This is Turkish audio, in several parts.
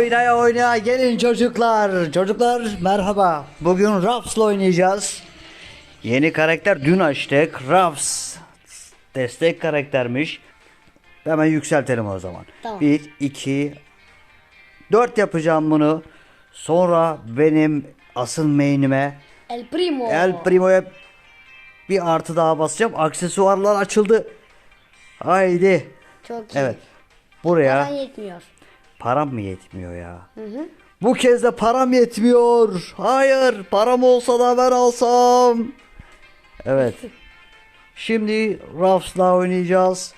Oynaya oynaya gelin çocuklar. Çocuklar merhaba. Bugün Raps'la oynayacağız. Yeni karakter dün açtık. Raps. Destek karaktermiş. Hemen yükseltelim o zaman. Tamam. 1, 2, 4 yapacağım bunu. Sonra benim asıl main'ime El Primo. El Primo'ya bir artı daha basacağım. Aksesuarlar açıldı. Haydi. Çok iyi. Evet. Buraya Paran yetmiyor. Param mı yetmiyor ya? Hı hı. Bu kez de param yetmiyor. Hayır, param olsa da ben alsam. Evet. Şimdi Rafs'la oynayacağız.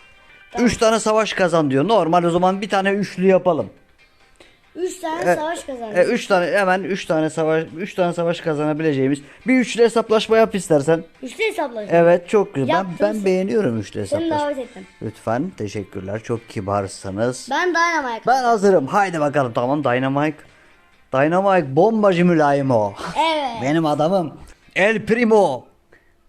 3 tane savaş kazan diyor. Normal o zaman bir tane üçlü yapalım. Üç tane Evet. savaş kazandı. E, üç tane hemen 3 tane savaş 3 tane savaş kazanabileceğimiz bir üçlü hesaplaşma yap istersen. Üçlü hesaplaşma. Evet çok güzel. Ben, Yaptım. ben beğeniyorum üçlü Seni hesaplaşma. davet ettim. Lütfen teşekkürler. Çok kibarsınız. Ben Dynamite. Ben hazırım. Haydi bakalım. Tamam Dynamite. Dynamite bombacı mülayim o. Evet. Benim adamım. El Primo.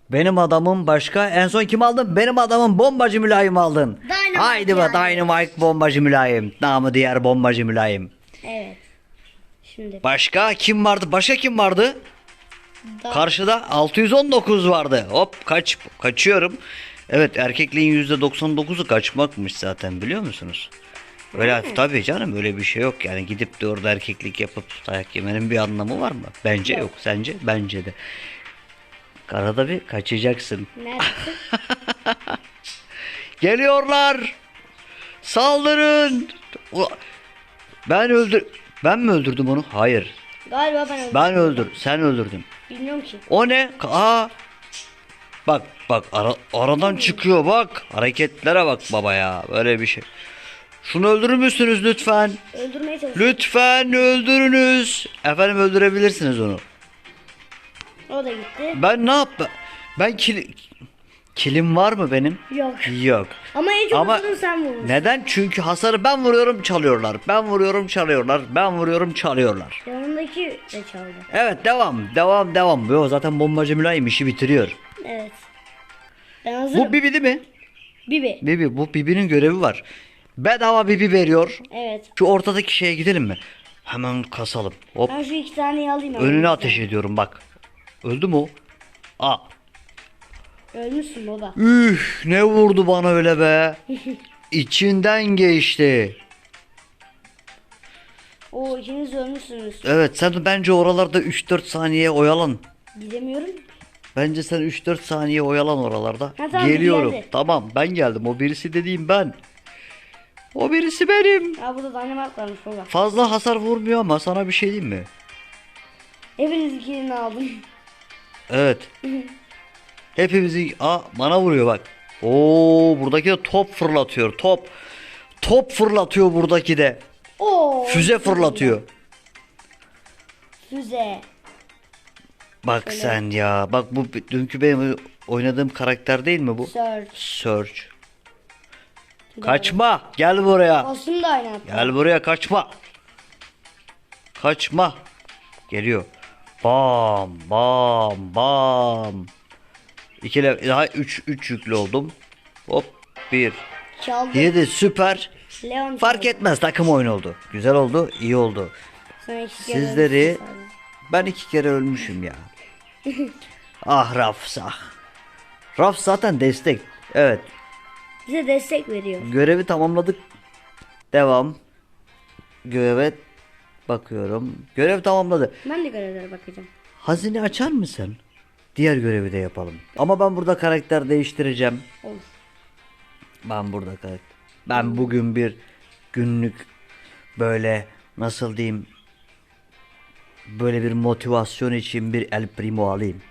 Benim adamım başka. En son kim aldın? Benim adamım bombacı mülayim aldın. Dynamite Haydi be. Dynamite bombacı mülayim. Namı diğer bombacı mülayim. Evet. Şimdi. Başka kim vardı? Başka kim vardı? Da- Karşıda 619 vardı. Hop kaç kaçıyorum. Evet erkekliğin %99'u kaçmakmış zaten biliyor musunuz? Öyle tabii canım öyle bir şey yok yani gidip de orada erkeklik yapıp dayak yemenin bir anlamı var mı? Bence yok. Sence? Bence de. Karada bir kaçacaksın. Geliyorlar. Saldırın. Ben öldür ben mi öldürdüm onu? Hayır. Galiba ben öldüm. Ben öldür. Sen öldürdün. Bilmiyorum ki. O ne? Aa. Bak bak ara- aradan çıkıyor bak. Hareketlere bak baba ya. Böyle bir şey. Şunu öldürür müsünüz lütfen? Öldürmeye çalışıyorum. Lütfen öldürünüz. Efendim öldürebilirsiniz onu. O da gitti. Ben ne yap? Ben kil kilim var mı benim? Yok. Yok. Ama en çok Ama sen vurmuşsun. neden? Çünkü hasarı ben vuruyorum çalıyorlar. Ben vuruyorum çalıyorlar. Ben vuruyorum çalıyorlar. Yanındaki de çaldı. Evet devam devam devam. Yo, zaten bombacı mülayim işi bitiriyor. Evet. Ben hazırım. Bu Bibi değil mi? Bibi. Bibi bu Bibi'nin görevi var. Bedava Bibi veriyor. Evet. Şu ortadaki şeye gidelim mi? Hemen kasalım. Hop. Ben şu iki taneyi alayım. Önüne ateş ediyorum bak. Öldü mü o? Aa. Ölmüşsün baba. Üh ne vurdu bana öyle be. İçinden geçti. Oo ikiniz ölmüşsünüz. Evet sen bence oralarda 3-4 saniye oyalan. Gidemiyorum. Bence sen 3-4 saniye oyalan oralarda. Ha, tamam, Geliyorum. geldi. Tamam ben geldim. O birisi dediğim ben. O birisi benim. Ya burada dynamite varmış baba. Fazla hasar vurmuyor ama sana bir şey diyeyim mi? Hepiniz ikilini aldım. Evet. Hepimizi Aa, bana vuruyor bak. Oo buradaki de top fırlatıyor. Top. Top fırlatıyor buradaki de. Oo. Füze fırlatıyor. Füze. Bak sen ya. Bak bu dünkü benim oynadığım karakter değil mi bu? Search. Search. Kaçma. Gel buraya. Aynı hatta. Gel buraya kaçma. Kaçma. Geliyor. Bam bam bam. İki le- daha 3 3 yüklü oldum. Hop 1 Çaldı. 7 süper. Leon Fark çaldı. etmez takım oyun oldu. Güzel oldu, iyi oldu. Sizleri ben iki kere ölmüşüm ya. ah Rafs ah. Rafs zaten destek. Evet. Bize destek veriyor. Görevi tamamladık. Devam. Göreve bakıyorum. Görev tamamladı. Ben de görevlere bakacağım. Hazine açar mısın? Diğer görevi de yapalım. Ama ben burada karakter değiştireceğim. Olur. Ben burada karakter. Ben bugün bir günlük böyle nasıl diyeyim böyle bir motivasyon için bir El Primo alayım.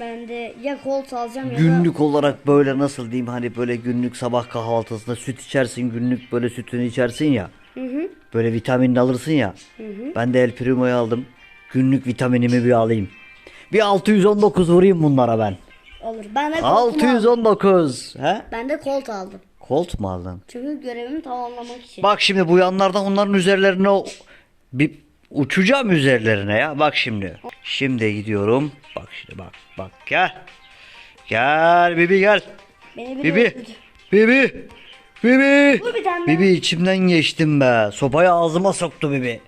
Ben de ya Colt alacağım ya Günlük olarak böyle nasıl diyeyim hani böyle günlük sabah kahvaltısında süt içersin günlük böyle sütünü içersin ya. da. Hı hı. Böyle vitamin alırsın ya. Ben de El Primo'yu aldım. Günlük vitaminimi bir alayım. Bir 619 vurayım bunlara ben. Olur. Ben de Colt'umu aldım. 619. He? Ben de Colt aldım. Colt mu aldın? Çünkü görevimi tamamlamak için. Bak şimdi bu yanlardan onların üzerlerine o- bir uçacağım üzerlerine ya. Bak şimdi. Şimdi gidiyorum. Bak şimdi bak bak gel. Gel Bibi gel. Beni biri Bibi. öldürdü. Bibi. Bibi. Vur bir tane Bibi içimden geçtim be. Sopayı ağzıma soktu Bibi.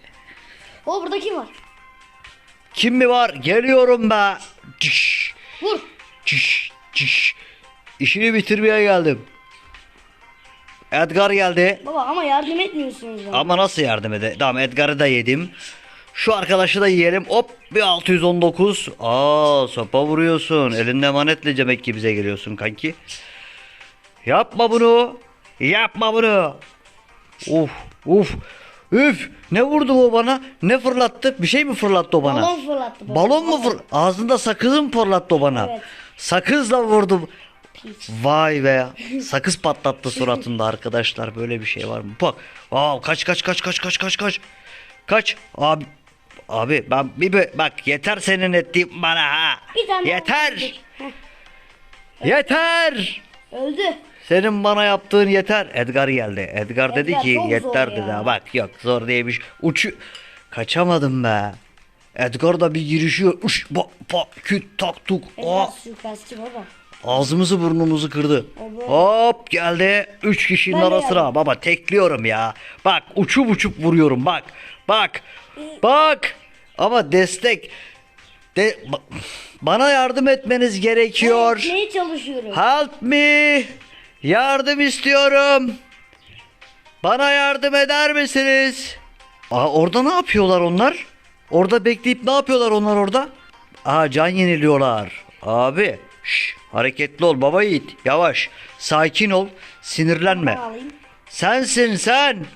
O burada kim var? Kim mi var? Geliyorum be. Çiş, Vur. çiş, çiş. İşini bitirmeye geldim. Edgar geldi. Baba ama yardım etmiyorsunuz ya. Ama nasıl yardım ede? Tamam Edgar'ı da yedim. Şu arkadaşı da yiyelim. Hop bir 619. Aa sopa vuruyorsun. Elinde manetle demek ki bize geliyorsun kanki. Yapma bunu. Yapma bunu. Uf uf. Üf ne vurdu bu bana? Ne fırlattı? Bir şey mi fırlattı o bana? Balon fırlattı baba. Balon mu fır? Ağzında sakız mı fırlattı o bana? Evet. Sakızla vurdu. Vay be. Sakız patlattı suratında arkadaşlar. Böyle bir şey var mı? Bak. Aa, kaç kaç kaç kaç kaç kaç kaç. Kaç. Abi Abi ben bir bak yeter senin ettiğin bana ha. Bir tane yeter. Yeter. Öldü. Senin bana yaptığın yeter. Edgar geldi. Edgar dedi Edgar ki çok zor yeter ya. dedi. Bak yok zor şey. Uçu kaçamadım be. Edgar da bir girişiyor. Uş ba pa küt tak tuk. Edgar suikastçı baba. Ağzımızı burnumuzu kırdı. Evet. Hop geldi. Üç kişinin Ben geldim. Baba tekliyorum ya. Bak uçup uçup vuruyorum bak. Bak. Bak. Ama destek. De ba- bana yardım etmeniz gerekiyor. Etmeye çalışıyorum. Help me. Yardım istiyorum. Bana yardım eder misiniz? Aa, orada ne yapıyorlar onlar? Orada bekleyip ne yapıyorlar onlar orada? Aa can yeniliyorlar. Abi şş, hareketli ol baba yiğit. Yavaş. Sakin ol. Sinirlenme. Alayım. Sensin sen.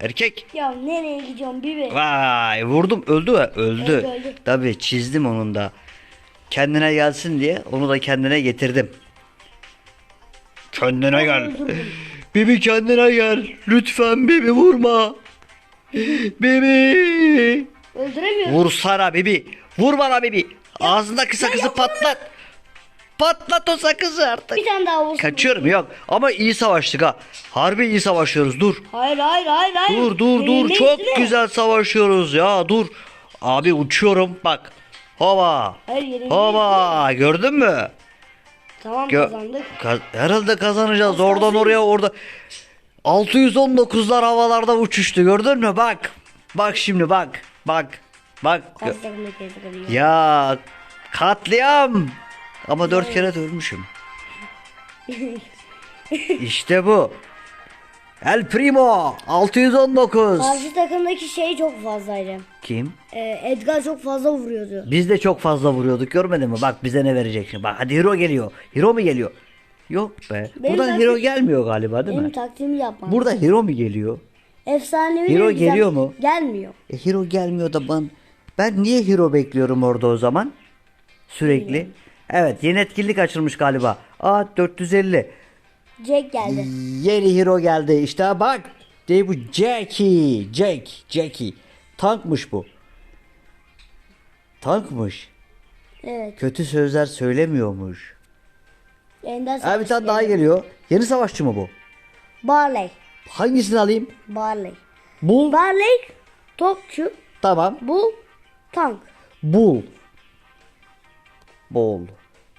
Erkek. Ya nereye gidiyorsun bibi? Vay vurdum öldü mü? Öldü. Öldü, öldü. Tabii çizdim onun da. Kendine gelsin diye onu da kendine getirdim. Kendine gel. Bibi kendine gel. Lütfen Bibi vurma. Bibi. Öldüremiyorum. Vursana Bibi. Vur bana Bibi. Ağzındaki sakızı patlat. Patlat o sakızı artık. Bir tane daha vursun. Kaçıyorum yok. Ama iyi savaştık ha. Harbi iyi savaşıyoruz. Dur. Hayır hayır hayır hayır. Dur dur dur Yenilmeyiz çok mi? güzel savaşıyoruz ya dur. Abi uçuyorum bak. Hava. Hayır Hava gördün mü? Tamam Gö- kazandık. Ka- herhalde kazanacağız Az oradan oraya orada. 619'lar havalarda uçuştu gördün mü bak. Bak şimdi bak. Bak. Bak. Ya katliam. Ama dört kere de ölmüşüm. işte bu. El Primo 619. Karşı takımdaki şey çok fazlaydı. Kim? Ee, Edgar çok fazla vuruyordu. Biz de çok fazla vuruyorduk görmedin mi? Bak bize ne verecek şimdi. Bak hadi hero geliyor. Hero mu geliyor? Yok be. Benim Buradan taktik- hero gelmiyor galiba değil Benim mi? taktiğimi yapmam. Burada hero mu geliyor? Efsanevi Hero güzel- geliyor mu? Gelmiyor. E hero gelmiyor da ben ben niye hero bekliyorum orada o zaman? Sürekli. Evet yeni etkinlik açılmış galiba. Aa 450. Jack geldi. Yeni hero geldi. İşte bak. De bu Jackie. Jack. Jackie. Tankmış bu. Tankmış. Evet. Kötü sözler söylemiyormuş. Ender Ha bir tane daha geliyor. Yeni savaşçı mı bu? Barley. Hangisini alayım? Barley. Bull. Barley topçu. Tamam. Bu tank. Bull. Bull.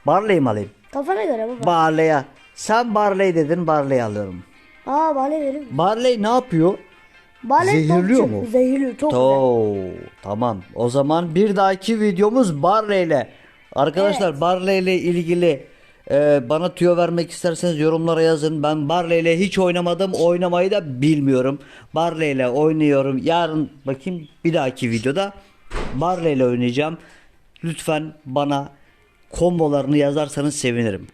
Barley mi alayım? Kafana göre baba. Barley'e. Sen Barley dedin Barley alıyorum. Aa Barley verir. Barley ne yapıyor? Barley Zehirliyor topçu. mu? Zehirliyor çok güzel. Oo, tamam. O zaman bir dahaki videomuz Barley ile. Arkadaşlar Barley ile ilgili e, bana tüyo vermek isterseniz yorumlara yazın. Ben Barley ile hiç oynamadım. Oynamayı da bilmiyorum. Barley ile oynuyorum. Yarın bakayım bir dahaki videoda Barley ile oynayacağım. Lütfen bana kombolarını yazarsanız sevinirim.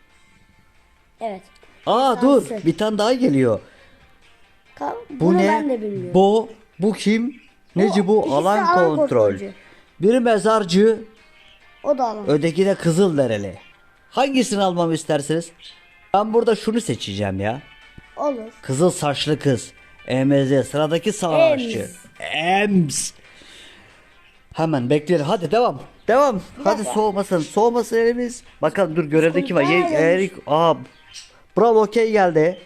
Evet. Aa dur Şansı. bir tane daha geliyor. Ka- Bu Bunu ne? ben de bilmiyorum. Bu bu kim? Neci bu? ikisi Alan, alan kontrol. kontrolcü. Biri mezarcı, O da alan. öteki de kızıldereli. Hangisini almamı istersiniz? Ben burada şunu seçeceğim ya. Olur. Kızıl saçlı kız. EMZ sıradaki savaşçı. Ems. Hemen bekleyelim. Hadi devam. Devam. Hadi soğumasın. Soğumasın elimiz. Bakalım dur görevde kim var? Ye- Erik. Aa. Bravo okey geldi.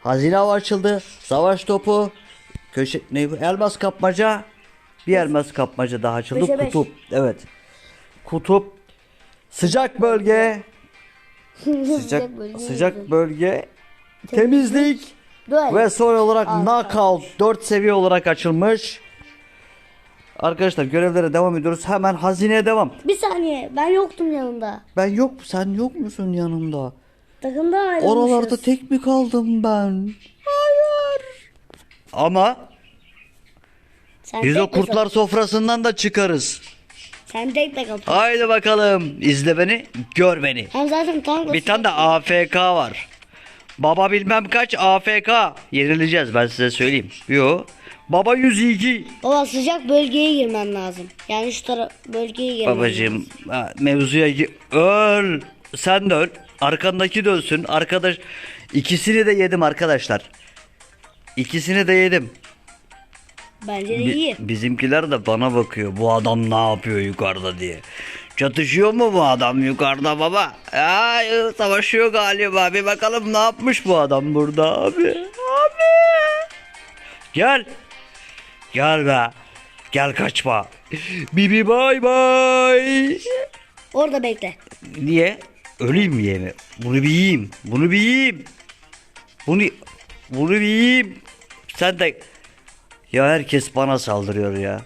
Hazine avı açıldı. Savaş topu. Köşe ne? Elmas kapmaca. Bir elmas kapmaca daha açıldı. Beşe beş. Kutup. Evet. Kutup. Sıcak bölge. Sıcak bölge sıcak bölge. Temizlik. Duel. Ve son olarak Aa, knockout 4 seviye olarak açılmış. Arkadaşlar görevlere devam ediyoruz. Hemen hazineye devam. Bir saniye ben yoktum yanında. Ben yok sen yok musun yanımda? Takımdan ayrılmışız. Oralarda tek mi kaldım ben? Hayır. Ama Sen biz tek o kurtlar sofrasından da çıkarız. Sen tek tek atıyorsun. Haydi bakalım. İzle beni, gör beni. Hem zaten tank Bir tane de AFK var. Baba bilmem kaç AFK. Yenileceğiz ben size söyleyeyim. Yo. Baba 102. Baba sıcak bölgeye girmen lazım. Yani şu tara bölgeye girmen Babacığım ha, mevzuya gi- öl. Sen de öl. Arkandaki de ölsün. Arkadaş ikisini de yedim arkadaşlar. İkisini de yedim. Bence de Bi- iyi. bizimkiler de bana bakıyor. Bu adam ne yapıyor yukarıda diye. Çatışıyor mu bu adam yukarıda baba? Ay, savaşıyor galiba. Bir bakalım ne yapmış bu adam burada abi. Abi. Gel. Gel be. Gel kaçma. Bibi bay bay. Orada bekle. Niye? Öleyim mi? Bunu bir yiyeyim. Bunu bir yiyeyim. Bunu bunu bir yiyeyim. Sen de ya herkes bana saldırıyor ya.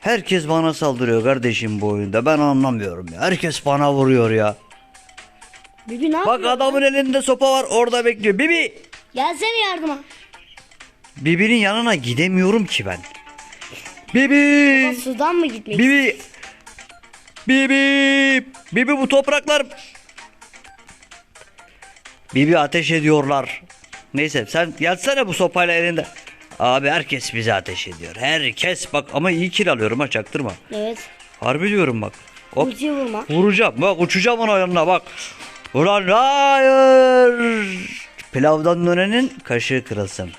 Herkes bana saldırıyor kardeşim bu oyunda. Ben anlamıyorum ya. Herkes bana vuruyor ya. Bibi ne Bak adamın elinde sopa var orada bekliyor. Bibi. Gelsene yardıma. Bibi'nin yanına gidemiyorum ki ben. Bibi. Baba sudan mı gitmek? Bibi. Bibi. Bibi bu topraklar. Bibi ateş ediyorlar. Neyse sen gelsene bu sopayla elinde. Abi herkes bize ateş ediyor. Herkes bak ama iyi kill alıyorum ha çaktırma. Evet. Harbi diyorum bak. Hop Ultiyi vurma. vuracağım bak uçacağım onun yanına bak. Ulan hayır. Pilavdan dönenin kaşığı kırılsın.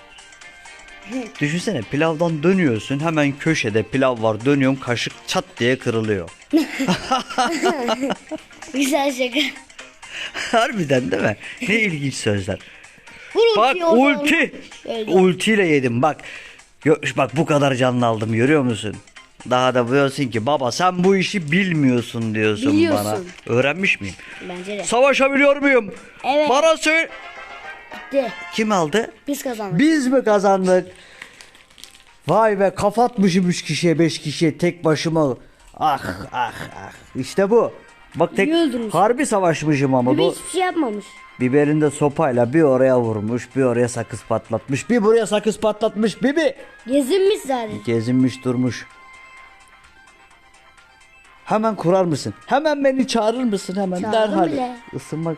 Düşünsene pilavdan dönüyorsun hemen köşede pilav var dönüyorsun kaşık çat diye kırılıyor. Güzel şaka. Harbiden değil mi? Ne ilginç sözler. Bak ulti. Ultiyle yedim bak. Gö- Bak bu kadar canlı aldım görüyor musun? Daha da diyorsun ki baba sen bu işi bilmiyorsun diyorsun Biliyorsun. bana. Öğrenmiş miyim? Bence de. Savaşabiliyor muyum? Evet. Bana söyle. Gitti. Kim aldı? Biz kazandık. Biz mi kazandık? Vay be kafa atmışım 3 kişiye 5 kişiye tek başıma. Ah ah ah. İşte bu. Bak tek İyi öldürmüş. harbi savaşmışım ama. Bu hiçbir şey yapmamış. biberinde sopayla bir oraya vurmuş, bir oraya sakız patlatmış, bir buraya sakız patlatmış. Bibi Gezinmiş zaten. gezinmiş durmuş. Hemen kurar mısın? Hemen beni çağırır mısın hemen Çağırdım derhal. bile. Isınmak.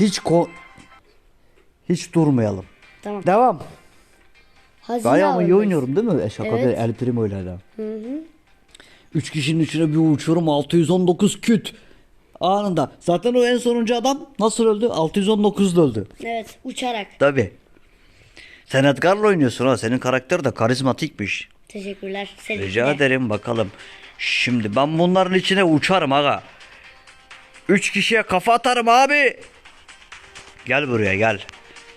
Hiç ko hiç durmayalım. Tamam. Devam. Hazine Bayağı iyi alıyoruz. oynuyorum değil mi? Eşaka Evet. El Primo ile de. Üç kişinin içine bir uçurum 619 küt. Anında. Zaten o en sonuncu adam nasıl öldü? 619'da öldü. Evet uçarak. Tabi. Sen Edgar'la oynuyorsun ha. Senin karakter de karizmatikmiş. Teşekkürler. Senin Rica de. ederim bakalım. Şimdi ben bunların içine uçarım aga. Üç kişiye kafa atarım abi. Gel buraya gel.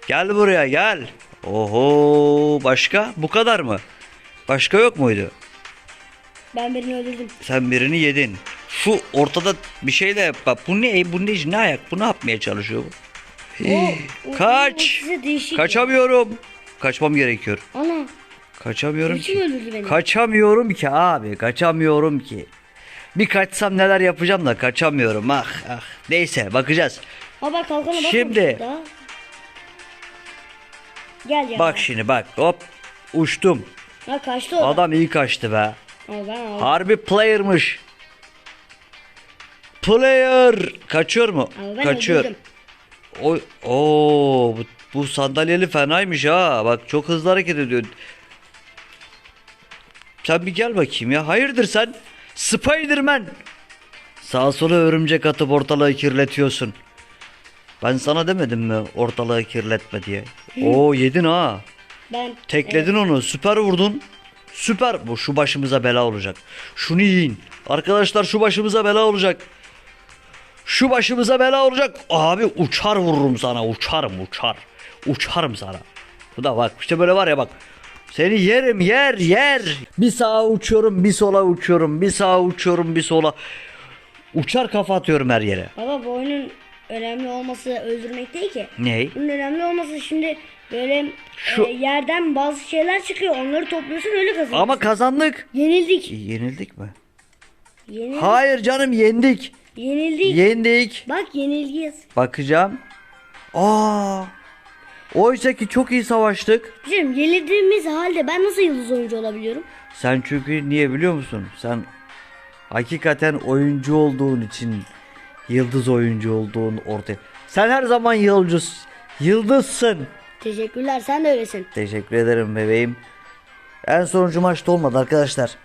Gel buraya gel. Oho başka? Bu kadar mı? Başka yok muydu? Ben birini öldürdüm. Sen birini yedin. Şu ortada bir şey de bak bu ne bu ne ne ayak bu ne yapmaya çalışıyor bu? O- o- Kaç. o değişik. Kaçamıyorum. Kaçmam gerekiyor. Ana. Kaçamıyorum Kim ki. öldürdü beni? Kaçamıyorum ki abi. Kaçamıyorum ki. Bir kaçsam neler yapacağım da kaçamıyorum. Ah ah. Neyse bakacağız. Bak kalkana. Şimdi. Gel ya. Bak şimdi bak. Hop. Uçtum. Ha kaçtı o. da. Adam iyi kaçtı be. Ha, ben aldım. Harbi player'mış. Player. Kaçıyor mu? Ama ben Kaçıyor. öldürdüm. Oy, oo, bu, bu sandalyeli fenaymış ha. Bak çok hızlı hareket ediyor. Sen bir gel bakayım ya. Hayırdır sen? Spiderman. Sağa sola örümcek atıp ortalığı kirletiyorsun. Ben sana demedim mi ortalığı kirletme diye. Oo yedin ha. Ben Tekledin onu. Süper vurdun. Süper. Bu şu başımıza bela olacak. Şunu yiyin. Arkadaşlar şu başımıza bela olacak. Şu başımıza bela olacak. Abi uçar vururum sana. Uçarım uçar. Uçarım sana. Bu da bak işte böyle var ya bak. Seni yerim yer yer. Bir sağa uçuyorum bir sola uçuyorum. Bir sağa uçuyorum bir sola. Uçar kafa atıyorum her yere. Baba bu oyunun önemli olması öldürmek değil ki. Ney? Bunun önemli olması şimdi böyle Şu- e, yerden bazı şeyler çıkıyor. Onları topluyorsun öyle kazanıyorsun. Ama kazandık. Yenildik. Yenildik mi? Yenildik. Hayır canım yendik. Yenildik. Yendik. Bak yenilgiyiz. Bakacağım. Aa. Oysa ki çok iyi savaştık. Hocam yenildiğimiz halde ben nasıl yıldız oyuncu olabiliyorum? Sen çünkü niye biliyor musun? Sen hakikaten oyuncu olduğun için yıldız oyuncu olduğun ortaya. Sen her zaman yıldız yıldızsın. Teşekkürler sen de öylesin. Teşekkür ederim bebeğim. En sonuncu maçta olmadı arkadaşlar.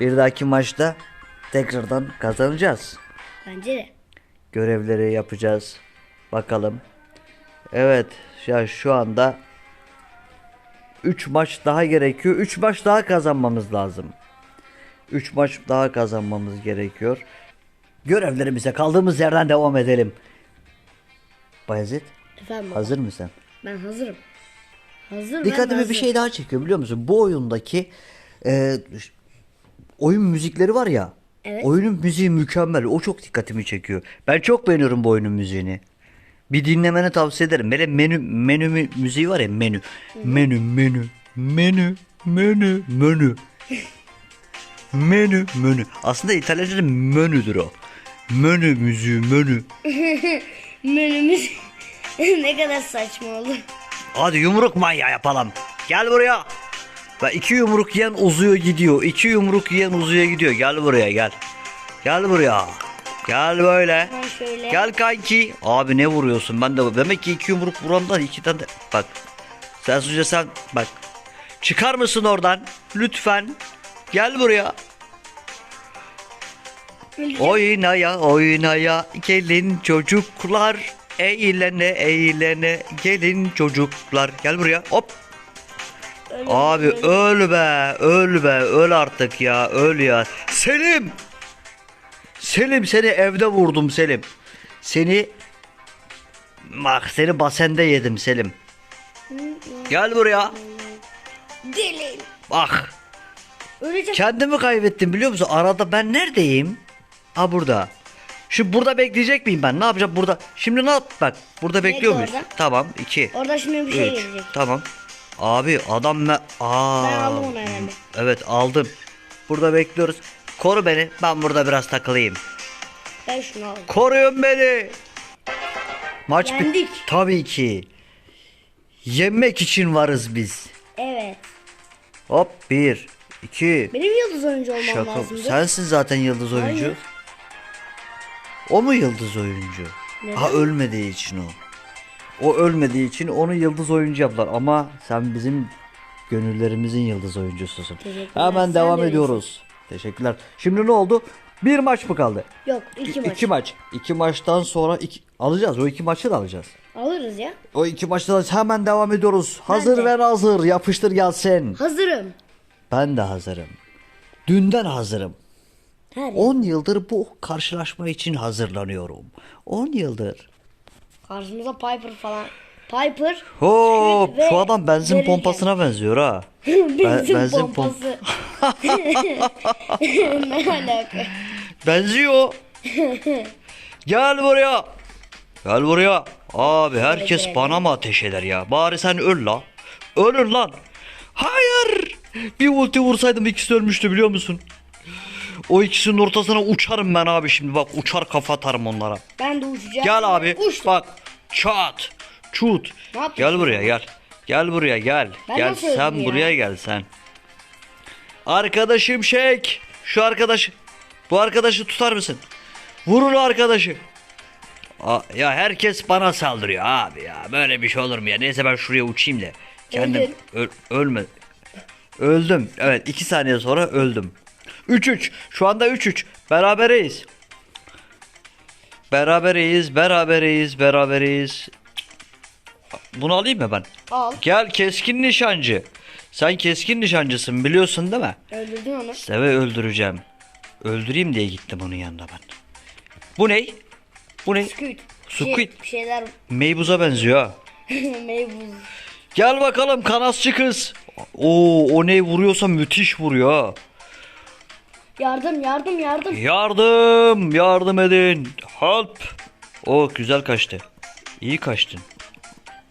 Bir dahaki maçta tekrardan kazanacağız. Bence de. Görevleri yapacağız. Bakalım. Evet ya şu anda 3 maç daha gerekiyor. 3 maç daha kazanmamız lazım. 3 maç daha kazanmamız gerekiyor. Görevlerimize kaldığımız yerden devam edelim. Bayezid Efendim baba, hazır mısın? Ben hazırım. Hazır Dikkatimi ben bir şey daha çekiyor biliyor musun? Bu oyundaki e, oyun müzikleri var ya. Evet. Oyunun müziği mükemmel. O çok dikkatimi çekiyor. Ben çok beğeniyorum bu oyunun müziğini. Bir dinlemeni tavsiye ederim. Böyle menü menü mü- müziği var ya menü. Menü menü menü menü menü. menü menü. Aslında İtalyanca'da menüdür o. Menü müziği menü. Menümüz ne kadar saçma oldu. Hadi yumruk manyağı yapalım. Gel buraya. Ve iki yumruk yiyen uzuyor gidiyor. İki yumruk yiyen uzuyor gidiyor. Gel buraya gel. Gel buraya. Gel böyle. Şöyle. Gel kanki. Abi ne vuruyorsun? Ben de demek ki iki yumruk vurandan iki tane de... Bak. Sen önce sen bak. Çıkar mısın oradan? Lütfen. Gel buraya. Oynaya oynaya gelin çocuklar. Eğlene eğlene gelin çocuklar. Gel buraya. Hop. Öyle- Abi öl be, öl be, öl artık ya, öl ya. Selim! Selim seni evde vurdum Selim. Seni bak seni basende yedim Selim. Gel buraya. Deli. Bak. Öleceğim. Kendimi kaybettim biliyor musun? Arada ben neredeyim? Ha burada. Şu burada bekleyecek miyim ben? Ne yapacağım burada? Şimdi ne yap? Bak burada bekliyor muyuz? orada. Tamam. 2 Orada şimdi bir şey 3 gelecek. Tamam. Abi adam me Aa. Ben aldım onu herhalde. Evet aldım. Burada bekliyoruz. Koru beni. Ben burada biraz takılayım. Ben şunu aldım. Koruyun beni. Maç bit- Yendik. Tabii ki. Yenmek için varız biz. Evet. Hop bir, iki. Benim yıldız oyuncu olmam Şaka. lazımdı. Sensin zaten yıldız oyuncu. Hayır. O mu yıldız oyuncu? Neden? Ha ölmediği için o. O ölmediği için onu yıldız oyuncu yaptılar ama sen bizim gönüllerimizin yıldız oyuncususun. Hemen devam de ediyoruz. Teşekkürler. Şimdi ne oldu? Bir maç mı kaldı? Yok iki maç. İki maç. İki maçtan sonra iki... alacağız. O iki maçı da alacağız. Alırız ya. O iki maçta da hemen devam ediyoruz. Hazır de. ve hazır. Yapıştır gelsin. Hazırım. Ben de hazırım. Dünden hazırım. Her 10 yıldır bu karşılaşma için hazırlanıyorum. 10 yıldır. Karşımıza Piper falan. Piper. Hop şu adam benzin Derrick. pompasına benziyor ha. benzin, benzin pomp- pompası. ne alaka? Benziyor. Gel buraya. Gel buraya. Abi herkes gel. bana mı ateş eder ya? Bari sen öl la. Ölün lan. Hayır. Bir ulti vursaydım ikisi ölmüştü biliyor musun? O ikisinin ortasına uçarım ben abi şimdi bak uçar kafa atarım onlara. Ben de uçacağım. Gel abi Uçtum. bak çat çut. Gel buraya gel. Gel buraya gel. Ben gel sen ya? buraya gel sen. Arkadaşım Şek. Şu arkadaş. Bu arkadaşı tutar mısın? Vurun arkadaşı. Aa, ya herkes bana saldırıyor abi ya. Böyle bir şey olur mu ya? Neyse ben şuraya uçayım da. Kendim öl, ölme. Öldüm. Evet 2 saniye sonra öldüm. 3-3. Şu anda 3-3. Berabereyiz. Beraberiz, beraberiz, beraberiz. Bunu alayım mı ben? Al. Gel keskin nişancı. Sen keskin nişancısın biliyorsun değil mi? Öldürdün onu. Seve öldüreceğim. Öldüreyim diye gittim onun yanına ben. Bu ne? Bu ne? Squid. Squid. Şey, bir şeyler. Meybuz'a benziyor ha. Meybuz. Gel bakalım kanasçı kız. Oo o ne vuruyorsa müthiş vuruyor ha. Yardım yardım yardım. Yardım, yardım edin. Help. O güzel kaçtı. İyi kaçtın.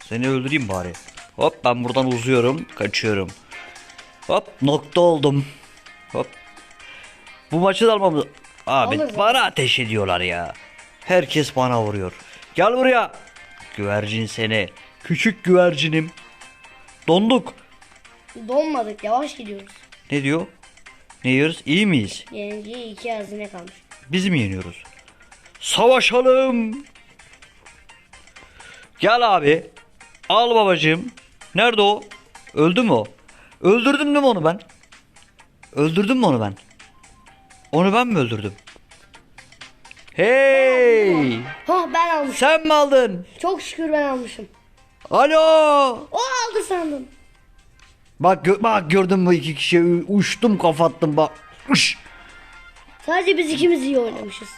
Seni öldüreyim bari. Hop ben buradan uzuyorum. Kaçıyorum. Hop nokta oldum. Hop. Bu maçı da almamız... Abi Alırız. bana ateş ediyorlar ya. Herkes bana vuruyor. Gel buraya. Güvercin seni. Küçük güvercinim. Donduk. Donmadık yavaş gidiyoruz. Ne diyor? Ne yiyoruz? İyi miyiz? Yeniciye iki hazine kalmış. Biz mi yeniyoruz? Savaşalım. Gel abi. Al babacığım. Nerede o? Öldü mü o? Öldürdüm mi onu ben? Öldürdüm mü onu ben? Onu ben mi öldürdüm? Hey! Hah ben almışım. Sen mi aldın? Çok şükür ben almışım. Alo! O aldı sandım. Bak, gö- bak gördün mü iki kişi uçtum kafattım bak. Uş! Sadece biz ikimiz iyi oynamışız.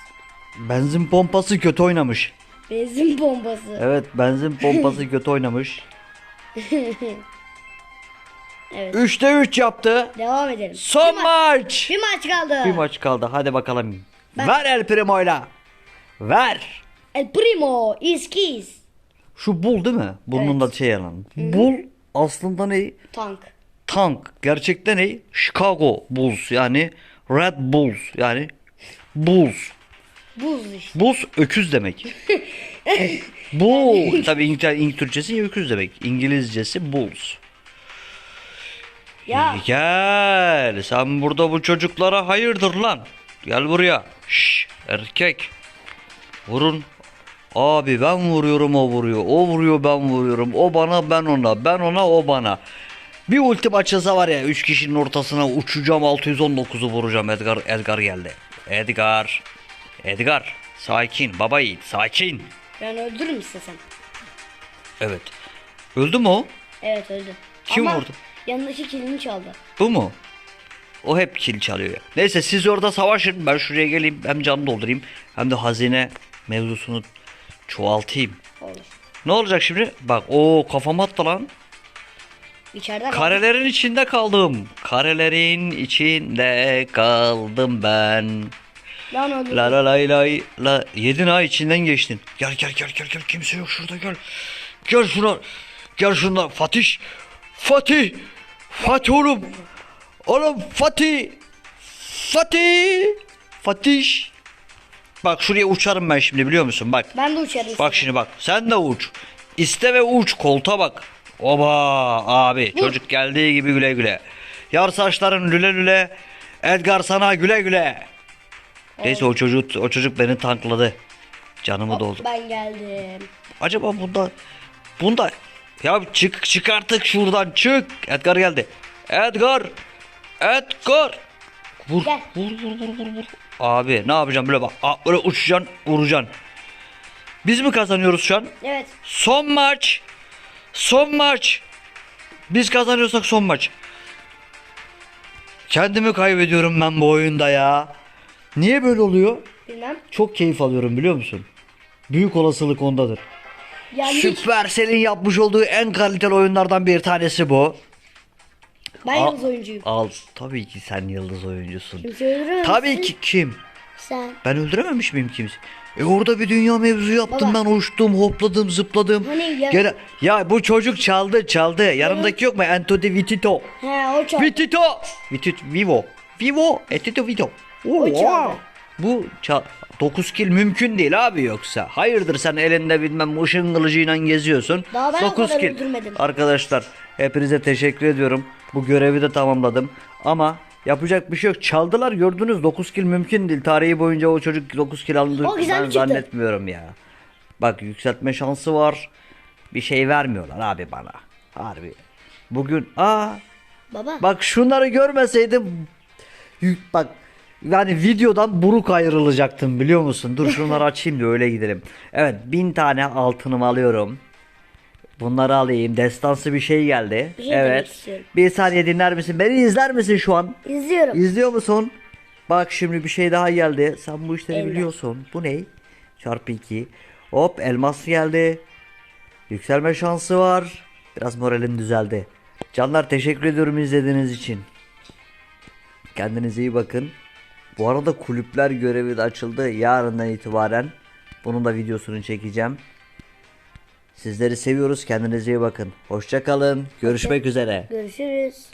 Benzin pompası kötü oynamış. Benzin bombası. Evet benzin pompası kötü oynamış. Evet. 3'te 3 yaptı. Devam edelim. Son bir, ma- maç. bir maç kaldı. Bir maç kaldı. Hadi bakalım. Ben- Ver El Primo'yla. Ver. El Primo is keys. Şu bul değil mi? Bunun da şey yalan. Bul aslında ne? Tank. Tank. Gerçekten ne? Chicago Bulls yani Red Bulls yani Bulls. Buz işte. Bulls öküz demek. Bull. Tabii İngiliz, İngiliz Türkçesi öküz demek. İngilizcesi Bulls. Ya Gel. Sen burada bu çocuklara hayırdır lan? Gel buraya. Şş, erkek. Vurun. Abi ben vuruyorum o vuruyor. O vuruyor ben vuruyorum. O bana ben ona. Ben ona o bana. Bir ultim açılsa var ya 3 kişinin ortasına uçacağım 619'u vuracağım. Edgar Edgar geldi. Edgar. Edgar. Sakin baba yiğit sakin. ben öldürürüm istesem. Evet. Öldü mü o? Evet öldü. Kim Ama vurdu? yanındaki kilini çaldı. Bu mu? O hep kil çalıyor. Neyse siz orada savaşın. Ben şuraya geleyim. Hem can doldurayım. Hem de hazine mevzusunu çoğaltayım. Olur. Ne olacak şimdi? Bak o kafama attı lan. İçeride Karelerin içinde kaldım. Karelerin içinde kaldım ben. Lan öldü. La la lay lay la. Yedin ha içinden geçtin. Gel gel gel gel gel. Kimse yok şurada gel. Gel şuna. Gel şuna. Fatih. Fatih. Fatih oğlum. Oğlum Fatih. Fatih. Fatih. Bak şuraya uçarım ben şimdi biliyor musun? Bak. Ben de uçarım. Bak şimdi bak. Sen de uç. İste ve uç. Kolta bak. Oba abi. Çocuk geldiği gibi güle güle. Yar saçların lüle lüle. Edgar sana güle güle. Neyse o çocuk o çocuk beni tankladı. Canımı doldu. Ben geldim. Acaba bunda bunda ya çık çık artık şuradan çık. Edgar geldi. Edgar. Edgar. Vur, Gel. vur vur vur vur vur. Abi ne yapacağım böyle bak. Aa, böyle uçacaksın, vuracaksın. Biz mi kazanıyoruz şu an? Evet. Son maç. Son maç. Biz kazanıyorsak son maç. Kendimi kaybediyorum ben bu oyunda ya. Niye böyle oluyor? Bilmem. Çok keyif alıyorum biliyor musun? Büyük olasılık ondadır. Yendik. Supercell'in yapmış olduğu en kaliteli oyunlardan bir tanesi bu. Ben Al- yıldız oyuncuyum. Al tabii ki sen yıldız oyuncusun. Kimse öldürür Tabii ki kim? Sen. Ben öldürememiş miyim kimse? E orada bir dünya mevzu yaptım Baba. ben uçtum hopladım zıpladım. Hani ya- Gene- ya bu çocuk çaldı çaldı. Yanımdaki yok mu? Antoni Vitito. He o çaldı. Vitito. Vitit Vivo. Vivo. Etito Vito. Oo, O çaldı. Bu çal 9 kill mümkün değil abi yoksa. Hayırdır sen elinde bilmem ışın kılıcıyla geziyorsun. Daha ben o 9 kadar kill. öldürmedim. Arkadaşlar hepinize teşekkür ediyorum. Bu görevi de tamamladım. Ama yapacak bir şey yok. Çaldılar gördünüz 9 kill mümkün değil. Tarihi boyunca o çocuk 9 kill aldı. O güzel ben çıktı. zannetmiyorum ya. Bak yükseltme şansı var. Bir şey vermiyorlar abi bana. Harbi. Bugün aa Baba. Bak şunları görmeseydim bak yani videodan buruk ayrılacaktım biliyor musun? Dur şunları açayım da öyle gidelim. Evet bin tane altınımı alıyorum. Bunları alayım. Destansı bir şey geldi. Bir şey demek evet. istiyorum. Bir saniye dinler misin? Beni izler misin şu an? İzliyorum. İzliyor musun? Bak şimdi bir şey daha geldi. Sen bu işleri Elmas. biliyorsun. Bu ne? Çarpı 2. Hop elmas geldi. Yükselme şansı var. Biraz moralim düzeldi. Canlar teşekkür ediyorum izlediğiniz için. Kendinize iyi bakın. Bu arada kulüpler görevi de açıldı. Yarından itibaren Bunun da videosunu çekeceğim. Sizleri seviyoruz. Kendinize iyi bakın. Hoşça kalın. Görüşmek üzere. Görüşürüz.